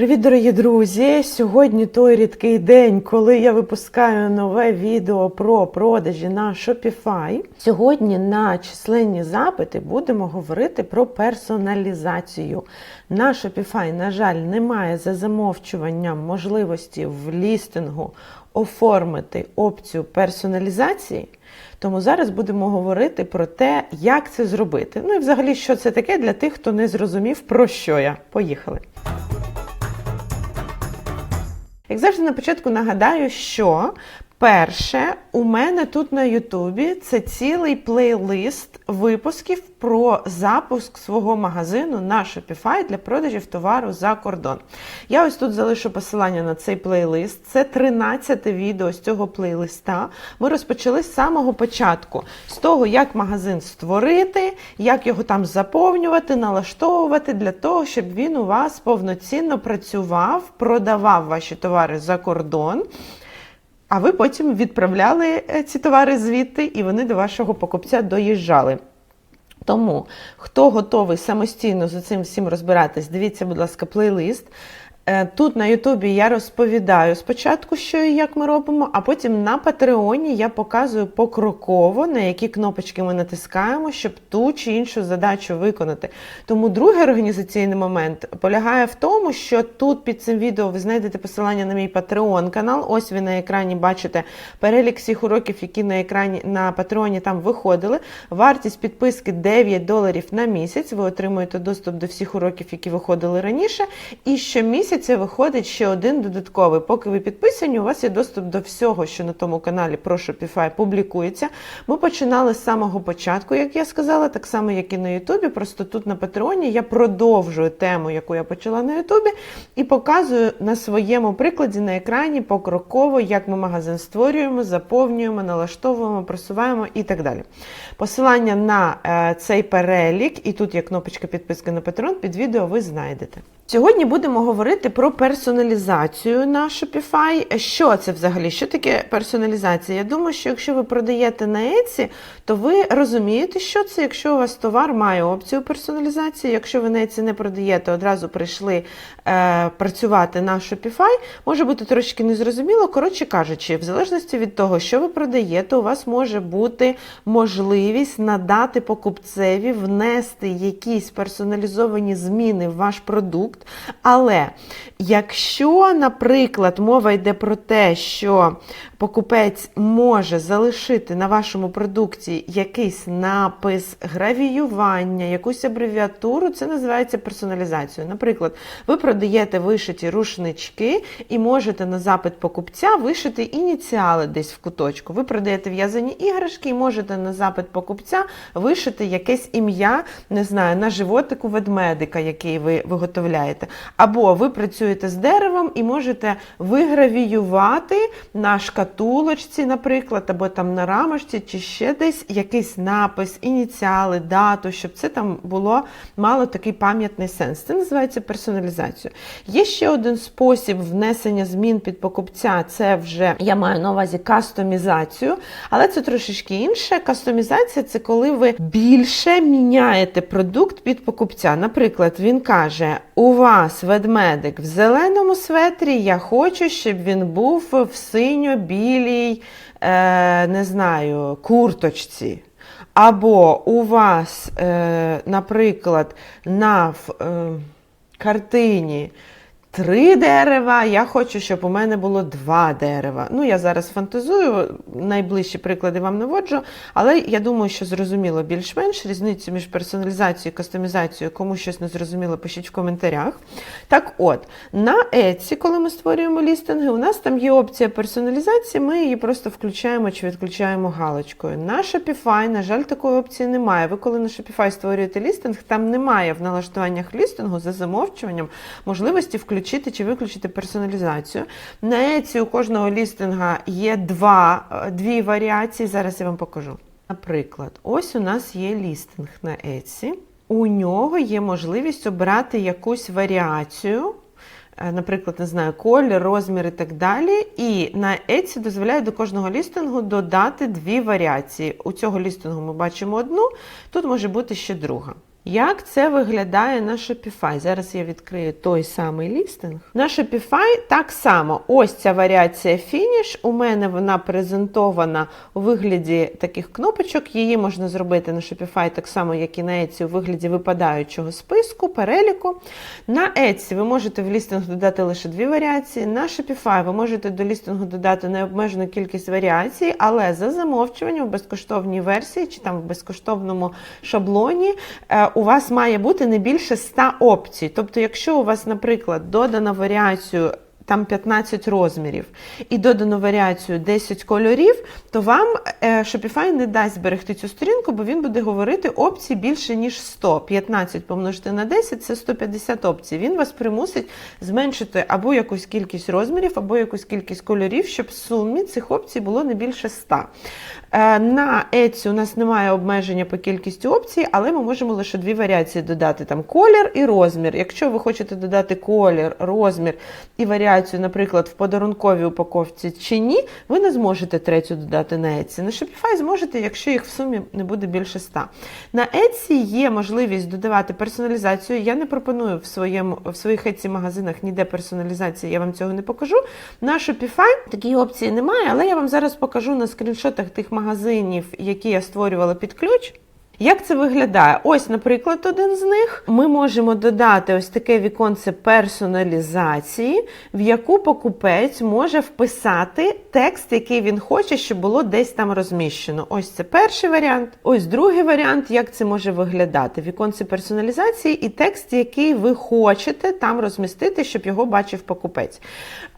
Привіт, дорогі друзі! Сьогодні той рідкий день, коли я випускаю нове відео про продажі на Shopify. Сьогодні на численні запити будемо говорити про персоналізацію. На Shopify, на жаль, немає за замовчуванням можливості в лістингу оформити опцію персоналізації. Тому зараз будемо говорити про те, як це зробити. Ну і взагалі, що це таке для тих, хто не зрозумів, про що я. Поїхали. Як завжди на початку нагадаю, що перше у мене тут на Ютубі це цілий плейлист випусків про запуск свого магазину на Shopify для продажів товару за кордон. Я ось тут залишу посилання на цей плейлист. Це 13 відео з цього плейлиста. Ми розпочали з самого початку, з того, як магазин створити, як його там заповнювати, налаштовувати для того, щоб він у вас повноцінно працював, продавав ваші товари за кордон. А ви потім відправляли ці товари звідти, і вони до вашого покупця доїжджали. Тому, хто готовий самостійно з цим всім розбиратись, дивіться, будь ласка, плейлист. Тут на Ютубі я розповідаю спочатку, що і як ми робимо, а потім на Патреоні я показую покроково, на які кнопочки ми натискаємо, щоб ту чи іншу задачу виконати. Тому другий організаційний момент полягає в тому, що тут під цим відео ви знайдете посилання на мій Patreon канал. Ось ви на екрані бачите перелік всіх уроків, які на екрані на Патреоні там виходили. Вартість підписки 9 доларів на місяць. Ви отримуєте доступ до всіх уроків, які виходили раніше. І щомісяця це виходить ще один додатковий. Поки ви підписані, у вас є доступ до всього, що на тому каналі про Shopify публікується. Ми починали з самого початку, як я сказала, так само, як і на Ютубі. Просто тут на Патреоні я продовжую тему, яку я почала на Ютубі, і показую на своєму прикладі на екрані покроково, як ми магазин створюємо, заповнюємо, налаштовуємо, просуваємо і так далі. Посилання на е, цей перелік, і тут є кнопочка підписки на Patreon, під відео ви знайдете. Сьогодні будемо говорити про персоналізацію на Shopify. Що це взагалі? Що таке персоналізація? Я думаю, що якщо ви продаєте на Etsy, то ви розумієте, що це, якщо у вас товар має опцію персоналізації. Якщо ви на Etsy не продаєте, одразу прийшли е, працювати на Shopify, може бути трошки незрозуміло. Коротше кажучи, в залежності від того, що ви продаєте, у вас може бути можливість надати покупцеві, внести якісь персоналізовані зміни в ваш продукт. Але якщо, наприклад, мова йде про те, що покупець може залишити на вашому продукті якийсь напис, гравіювання, якусь абревіатуру, це називається персоналізацією. Наприклад, ви продаєте вишиті рушнички і можете на запит покупця вишити ініціали десь в куточку. Ви продаєте в'язані іграшки і можете на запит покупця вишити якесь ім'я, не знаю, на животику ведмедика, який ви виготовляєте. Або ви працюєте з деревом і можете вигравіювати на шкатулочці, наприклад, або там на рамочці, чи ще десь якийсь напис, ініціали, дату, щоб це там було мало такий пам'ятний сенс. Це називається персоналізацією. Є ще один спосіб внесення змін під покупця. Це вже я маю на увазі кастомізацію, але це трошечки інше. Кастомізація це коли ви більше міняєте продукт під покупця. Наприклад, він каже: у вас ведмедик в зеленому светрі, я хочу, щоб він був в синьо-білій, е, не знаю, курточці. Або у вас, е, наприклад, на е, картині три дерева, я хочу, щоб у мене було два дерева. Ну, я зараз фантазую, найближчі приклади вам наводжу, але я думаю, що зрозуміло більш-менш різницю між персоналізацією і кастомізацією, кому щось не зрозуміло, пишіть в коментарях. Так от, на Etsy, коли ми створюємо лістинги, у нас там є опція персоналізації, ми її просто включаємо чи відключаємо галочкою. На Shopify, на жаль, такої опції немає. Ви коли на Shopify створюєте лістинг, там немає в налаштуваннях лістингу за замовчуванням можливості включити включити чи виключити персоналізацію. На Etsy у кожного лістинга є два, дві варіації. Зараз я вам покажу. Наприклад, ось у нас є лістинг на Etsy. У нього є можливість обрати якусь варіацію. Наприклад, не знаю, колір, розмір і так далі. І на Etsy дозволяє до кожного лістингу додати дві варіації. У цього лістингу ми бачимо одну, тут може бути ще друга. Як це виглядає на Shopify? Зараз я відкрию той самий лістинг. На Shopify так само. Ось ця варіація фініш. У мене вона презентована у вигляді таких кнопочок. Її можна зробити на Shopify так само, як і на Etsy, у вигляді випадаючого списку, переліку. На Etsy ви можете в лістинг додати лише дві варіації. На Shopify ви можете до лістингу додати необмежену кількість варіацій, але за замовчуванням в безкоштовній версії чи там в безкоштовному шаблоні. У вас має бути не більше 100 опцій. Тобто, якщо у вас, наприклад, додана варіацію. Там 15 розмірів і додано варіацію 10 кольорів, то вам е, Shopify не дасть зберегти цю сторінку, бо він буде говорити опцій більше, ніж 100. 15 помножити на 10 це 150 опцій. Він вас примусить зменшити або якусь кількість розмірів, або якусь кількість кольорів, щоб в сумі цих опцій було не більше 100. Е, На Etsy у нас немає обмеження по кількості опцій, але ми можемо лише дві варіації додати: там колір і розмір. Якщо ви хочете додати колір, розмір і варіацію, наприклад, в подарунковій упаковці чи ні, ви не зможете третю додати на Etsy. На Shopify зможете, якщо їх в сумі не буде більше 100. На Etsy є можливість додавати персоналізацію. Я не пропоную в своєму в своїх Etsy магазинах ніде персоналізації, я вам цього не покажу. На Shopify такої опції немає, але я вам зараз покажу на скріншотах тих магазинів, які я створювала під ключ. Як це виглядає? Ось, наприклад, один з них. Ми можемо додати ось таке віконце персоналізації, в яку покупець може вписати текст, який він хоче, щоб було десь там розміщено. Ось це перший варіант. Ось другий варіант, як це може виглядати. Віконце персоналізації і текст, який ви хочете там розмістити, щоб його бачив покупець.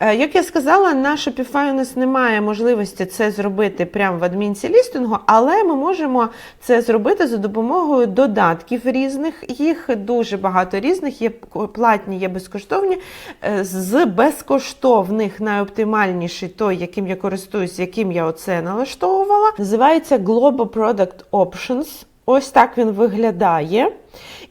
Е, Як я сказала, на Shopify у нас немає можливості це зробити прямо в адмінці лістингу, але ми можемо це зробити за допомогою додатків різних. Їх дуже багато різних, є платні, є безкоштовні. Е, З безкоштовних найоптимальніший той, яким я користуюсь, яким я оце налаштовувала, називається Global Product Options. Ось так він виглядає.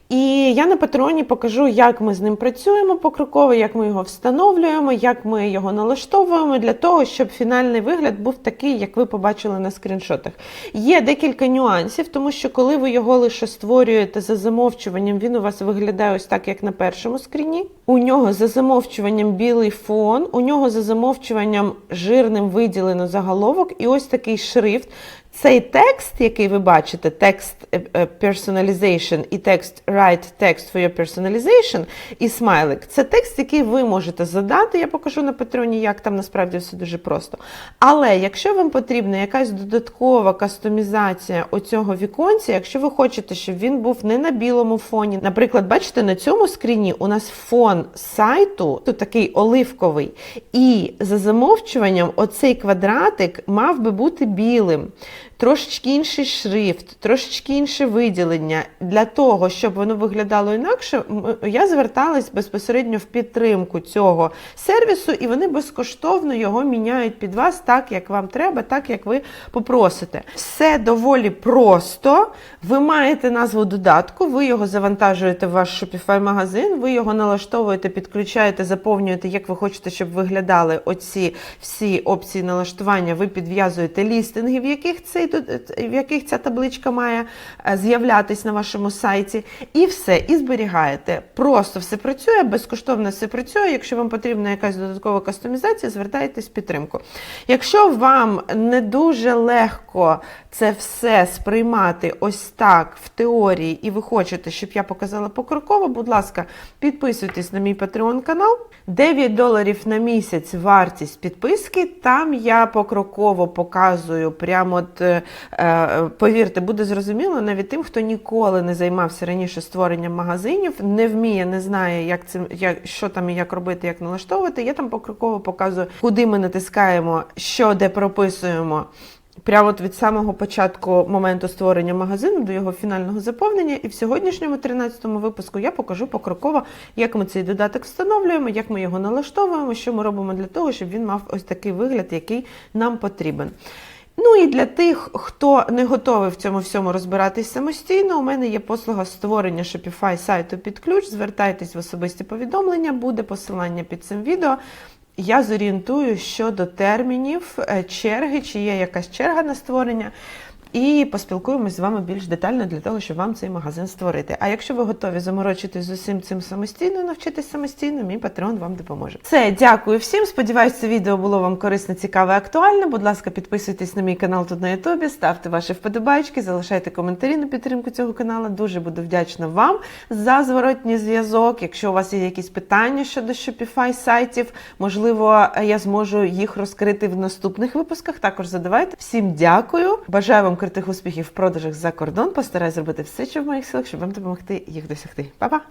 І я на патреоні покажу, як ми з ним працюємо покроково, як ми його встановлюємо, як ми його налаштовуємо для того, щоб фінальний вигляд був такий, як ви побачили на скріншотах. Є декілька нюансів, тому що коли ви його лише створюєте за замовчуванням, він у вас виглядає ось так, як на першому скріні. У нього за замовчуванням білий фон, у нього за замовчуванням жирним виділено заголовок, і ось такий шрифт. Цей текст, який ви бачите, текст е, е, personalization і текст write text for your personalization і смайлик, це текст, який ви можете задати. Я покажу на Патреоні, як там насправді все дуже просто. Але якщо вам потрібна якась додаткова кастомізація оцього віконця, якщо ви хочете, щоб він був не на білому фоні, наприклад, бачите, на цьому скріні у нас фон сайту тут такий оливковий, і за замовчуванням оцей квадратик мав би бути білим. Трошечки інший шрифт, трошечки інше виділення. Для того, щоб воно виглядало інакше, я зверталась безпосередньо в підтримку цього сервісу, і вони безкоштовно його міняють під вас так, як вам треба, так як ви попросите. Все доволі просто. Ви маєте назву додатку, ви його завантажуєте в ваш Shopify магазин, ви його налаштовуєте, підключаєте, заповнюєте, як ви хочете, щоб виглядали оці всі опції налаштування. Ви підв'язуєте лістинги, в яких цей в яких ця табличка має е, з'являтись на вашому сайті, і все, і зберігаєте. Просто все працює, безкоштовно все працює. Якщо вам потрібна якась додаткова кастомізація, звертайтесь в підтримку. Якщо вам не дуже легко це все сприймати ось так в теорії, і ви хочете, щоб я показала покроково, будь ласка, підписуйтесь на мій Patreon канал. 9 доларів на місяць вартість підписки. Там я покроково показую. Прямо от, е, е, повірте, буде зрозуміло навіть тим, хто ніколи не займався раніше створенням магазинів, не вміє, не знає, як це як, що там і як робити, як налаштовувати. Я там покроково показую, куди ми натискаємо, що де прописуємо. Прямо від самого початку моменту створення магазину до його фінального заповнення. І в сьогоднішньому 13-му випуску я покажу покроково, як ми цей додаток встановлюємо, як ми його налаштовуємо, що ми робимо для того, щоб він мав ось такий вигляд, який нам потрібен. Ну і для тих, хто не готовий в цьому всьому розбиратись самостійно, у мене є послуга створення Shopify сайту під ключ. Звертайтесь в особисті повідомлення, буде посилання під цим відео. Я зорієнтую щодо термінів, е, черги, чи є якась черга на створення. І поспілкуємось з вами більш детально для того, щоб вам цей магазин створити. А якщо ви готові заморочитись з усім цим самостійно, навчитись самостійно, мій патрон вам допоможе. Все, дякую всім. Сподіваюсь, це відео було вам корисне, цікаве, актуальне. Будь ласка, підписуйтесь на мій канал тут на Ютубі, ставте ваші вподобайки, залишайте коментарі на підтримку цього каналу. Дуже буду вдячна вам за зворотній зв'язок. Якщо у вас є якісь питання щодо Shopify сайтів, можливо, я зможу їх розкрити в наступних випусках. Також задавайте. Всім дякую. Бажаю вам крутих успіхів в продажах за кордон. Постараюсь зробити все, що в моїх силах, щоб вам допомогти їх досягти. Па-па!